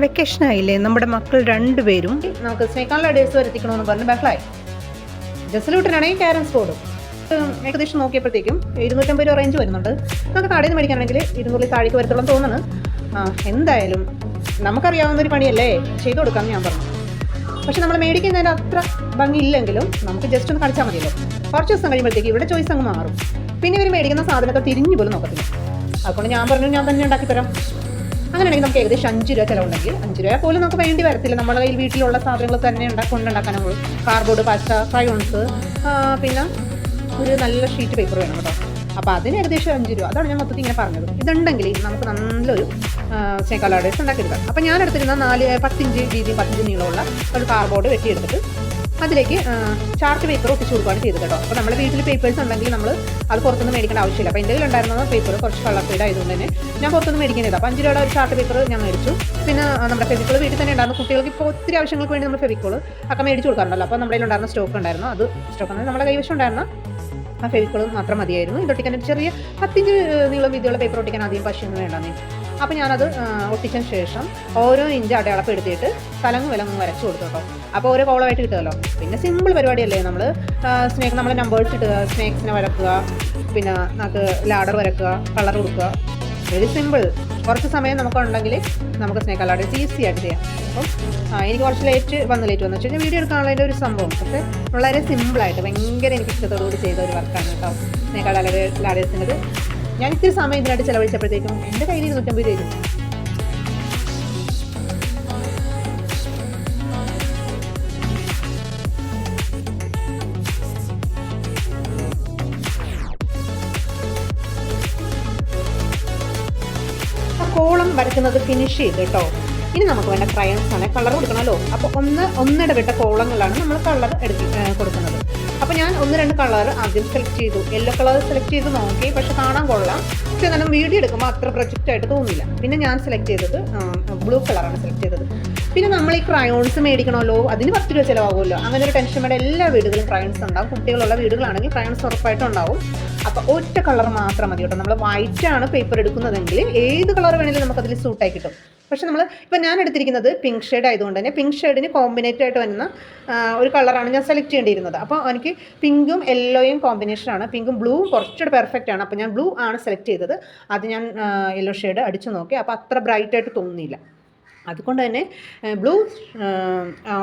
Vacation ആയില്ലേ നമ്മുടെ മക്കൾ രണ്ടുപേരും. നമുക്ക് സ്നേക്കാളിലെ ഡേഴ്സ് വരുത്തിക്കണമെന്ന് പറഞ്ഞ് ബഹളായി. ജസലൂട്ടനാണെങ്കിൽ ക്യാരംസ് ബോർഡും ഏകദേശം നോക്കിയപ്പോഴത്തേക്കും ഇരുന്നൂറ്റമ്പത് രൂപ റേഞ്ച് വരുന്നുണ്ട്. നമുക്ക് കടയിൽ നിന്ന് മേടിക്കുകയാണെങ്കിൽ ഇരുന്നൂറിൽ താഴേക്ക് വരത്തോളം തോന്നുന്നു. എന്തായാലും നമുക്കറിയാവുന്ന ഒരു പണിയല്ലേ? ചെയ്തു കൊടുക്കാം ഞാൻ പറഞ്ഞു. പക്ഷെ നമ്മൾ മേടിക്കുന്നതിന് അത്ര ഭംഗിയില്ലെങ്കിലും നമുക്ക് ജസ്റ്റ് ഒന്ന് കളിച്ചാൽ മതിയല്ലോ. കുറച്ച് ദിവസം കഴിയുമ്പോഴത്തേക്ക് ഇവിടെ ചോയ്സ് അങ്ങ് മാറും. പിന്നെ ഇവർ മേടിക്കുന്ന സാധനത്തെ തിരിഞ്ഞു പോലും നോക്കത്തില്ല. അതുകൊണ്ട് ഞാൻ പറഞ്ഞു ഞാൻ തന്നെ ഉണ്ടാക്കി തരാം. അങ്ങനെയാണെങ്കിൽ നമുക്ക് ഏകദേശം അഞ്ച് രൂപ ചിലവുണ്ടെങ്കിൽ അഞ്ച് രൂപ പോലും നമുക്ക് വേണ്ടി വരത്തില്ല. നമ്മുടെ കയ്യിൽ വീട്ടിലുള്ള സാധനങ്ങൾ തന്നെ ഉണ്ടാ കൊണ്ടുണ്ടാക്കാനുള്ളൂ കാർഡ്ബോർഡ് പച്ച ക്രയോൺസ് പിന്നെ ഒരു നല്ല ഷീറ്റ് പേപ്പർ വേണം കേട്ടോ. അപ്പോൾ അതിന് ഏകദേശം അഞ്ച് രൂപ. അതാണ് ഞാൻ മൊത്തത്തിൽ ഇങ്ങനെ പറഞ്ഞത്. ഇതുണ്ടെങ്കിൽ നമുക്ക് നല്ലൊരു സ്നേക്കാൾ ഓർഡേഴ്സ് ഉണ്ടാക്കിയെടുക്കാം. അപ്പോൾ ഞാൻ എടുത്തിരുന്ന നാല് പത്തിഞ്ച് വീതി പത്തിഞ്ച് നീളമുള്ള ഒരു കാർഡ്ബോർഡ് വെട്ടിയെടുത്തിട്ട് അതിലേക്ക് ചാർട്ട് പേപ്പർ ഒപ്പിച്ച് കൊടുക്കുകയാണ് ചെയ്തത് കേട്ടോ. അപ്പോൾ നമ്മുടെ വീട്ടിൽ പേപ്പേഴ്സ് ഉണ്ടെങ്കിൽ നമ്മൾ അത് പുറത്തുനിന്ന് മേടിക്കേണ്ട ആവശ്യമില്ല. അപ്പോൾ എന്റെ ഉണ്ടായിരുന്ന പേപ്പർ കുറച്ച് കളർ ഫീഡ് ആയതുകൊണ്ട് തന്നെ ഞാൻ പുറത്തുനിന്ന് മേടിക്കുന്നത് അപ്പോൾ അഞ്ച് രൂപയുടെ ഒരു ചാർട്ട് പേപ്പർ ഞാൻ മേടിച്ചു. പിന്നെ നമ്മുടെ ഫെവിക്കോൾ വീട്ടിൽ തന്നെ ഉണ്ടായിരുന്നു. കുട്ടികൾക്ക് ഇപ്പോൾ ഒത്തിരി ആവശ്യങ്ങൾക്ക് വേണ്ടി നമ്മൾ ഫെവിക്കോൾ ഒക്കെ മേടിച്ച് കൊടുക്കാറുണ്ടല്ലോ. അപ്പോൾ നമ്മുടെ ഉണ്ടായിരുന്ന സ്റ്റോക്ക് ഉണ്ടായിരുന്നു. അത് സ്റ്റോക്ക് നമ്മുടെ കൈവശം ഉണ്ടായിരുന്ന ആ ഫെവിക്കോളും മാത്രം മതിയായിരുന്നു. ഇതൊട്ടിക്കാൻ ചെറിയ പത്തിഞ്ച് നീളം വീതിയുള്ള പേപ്പർ ഒട്ടിക്കാൻ ആദ്യം പശയൊന്നും വേണ്ടെന്നേ അപ്പോൾ ഞാനത് ഒട്ടിച്ചതിന് ശേഷം ഓരോ ഇഞ്ച് അടയാളപ്പെടുത്തിയിട്ട് തലങ്ങ് വിലങ്ങ് വരച്ചു കൊടുത്തു കേട്ടോ. അപ്പോൾ ഓരോ കോളമായിട്ട് കിട്ടുമല്ലോ. പിന്നെ സിമ്പിൾ പരിപാടിയല്ലേ നമ്മൾ സ്നേക്ക് നമ്മൾ നമ്പേഴ്സ് ഇട്ടുക സ്നേക്സിനെ വരക്കുക പിന്നെ നമുക്ക് ലാഡർ വരക്കുക കളർ കൊടുക്കുക. വെരി സിമ്പിൾ കുറച്ച് സമയം നമുക്കുണ്ടെങ്കിൽ നമുക്ക് സ്നേക്ക് അല്ലാണ്ട് ഈസി ആയിട്ട് ചെയ്യാം. അപ്പം എനിക്ക് കുറച്ച് ലേറ്റ് വന്ന് ലേറ്റ് വന്നു. വെച്ചാൽ വീഡിയോ എടുക്കാനുള്ള ഒരു സംഭവം. പക്ഷെ വളരെ സിമ്പിളായിട്ട് ഭയങ്കര എനിക്ക് ഇഷ്ടത്തോടുകൂടി ചെയ്ത ഒരു വർക്കാണ് കേട്ടോ. സ്നേക്ക് അല്ലാതെ ലാഡേഴ്സിന്റെ ഞാൻ ഇത്തിരി സമയം ഇതിനായിട്ട് ചെലവഴിച്ചപ്പോഴത്തേക്കും എന്റെ കയ്യിൽ ഇരുന്നൂറ്റമ്പത് രൂപ കോളം വരയ്ക്കുന്നത് ഫിനിഷ് ചെയ്ത് കേട്ടോ. ഇനി നമുക്ക് വേണ്ട ക്രയൻസ് ആണ്. കളർ കൊടുക്കണമല്ലോ. അപ്പോൾ ഒന്ന് ഒന്നിടവിട്ട കോളങ്ങളാണ് നമ്മൾ കളർ എടുത്ത് കൊടുക്കുന്നത്. അപ്പോൾ ഞാൻ ഒന്ന് രണ്ട് കളർ ആദ്യം സെലക്ട് ചെയ്തു. യെല്ലോ കളർ സെലക്ട് ചെയ്ത് നോക്കി പക്ഷെ കാണാൻ കൊള്ളാം. പക്ഷെ എന്നാലും വീഡിയോ എടുക്കുമ്പോൾ അത്ര പ്രൊജക്റ്റ് ആയിട്ട് തോന്നില്ല. പിന്നെ ഞാൻ സെലക്ട് ചെയ്തത് ബ്ലൂ കളറാണ് സെലക്ട് ചെയ്തത്. പിന്നെ നമ്മൾ ഈ ക്രയോൺസ് മേടിക്കണമല്ലോ അതിന് പത്ത് രൂപ ചിലവാകുമല്ലോ. അങ്ങനെ ഒരു ടെൻഷൻ വേണ്ട. എല്ലാ വീടുകളും ക്രയോൺസ് ഉണ്ടാവും. കുട്ടികളുള്ള വീടുകളാണെങ്കിൽ ക്രയോൺസ് ഉറപ്പായിട്ടും ഉണ്ടാവും. അപ്പോൾ ഒറ്റ കളർ മാത്രം മതി കേട്ടോ. നമ്മൾ വൈറ്റ് ആണ് പേപ്പർ എടുക്കുന്നതെങ്കിൽ ഏത് കളർ വേണമെങ്കിലും നമുക്ക് അതിൽ സൂട്ടായി കിട്ടും. പക്ഷെ നമ്മൾ ഇപ്പം ഞാൻ എടുത്തിരിക്കുന്നത് പിങ്ക് ഷെയ്ഡ് ആയതുകൊണ്ട് തന്നെ പിങ്ക് ഷെയ്ഡിന് കോമ്പിനേറ്റ് ആയിട്ട് വരുന്ന ഒരു കളറാണ് ഞാൻ സെലക്ട് ചെയ്യേണ്ടിയിരുന്നത്. അപ്പോൾ എനിക്ക് പിങ്കും യെല്ലോയും കോമ്പിനേഷനാണ് പിങ്കും ബ്ലൂവും കുറച്ചുകൂടെ പെർഫെക്റ്റ് ആണ്. അപ്പോൾ ഞാൻ ബ്ലൂ ആണ് സെലക്ട് ചെയ്തത്. അത് ഞാൻ യെല്ലോ ഷെയ്ഡ് അടിച്ചു നോക്കി. അപ്പോൾ അത്ര ബ്രൈറ്റ് ആയിട്ട് തോന്നിയില്ല അതുകൊണ്ട് തന്നെ ബ്ലൂ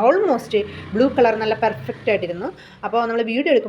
ഓൾമോസ്റ്റ് ബ്ലൂ കളർ നല്ല പെർഫെക്റ്റ് ആയിട്ടിരുന്നു. അപ്പോൾ നമ്മൾ വീഡിയോ എടുക്കും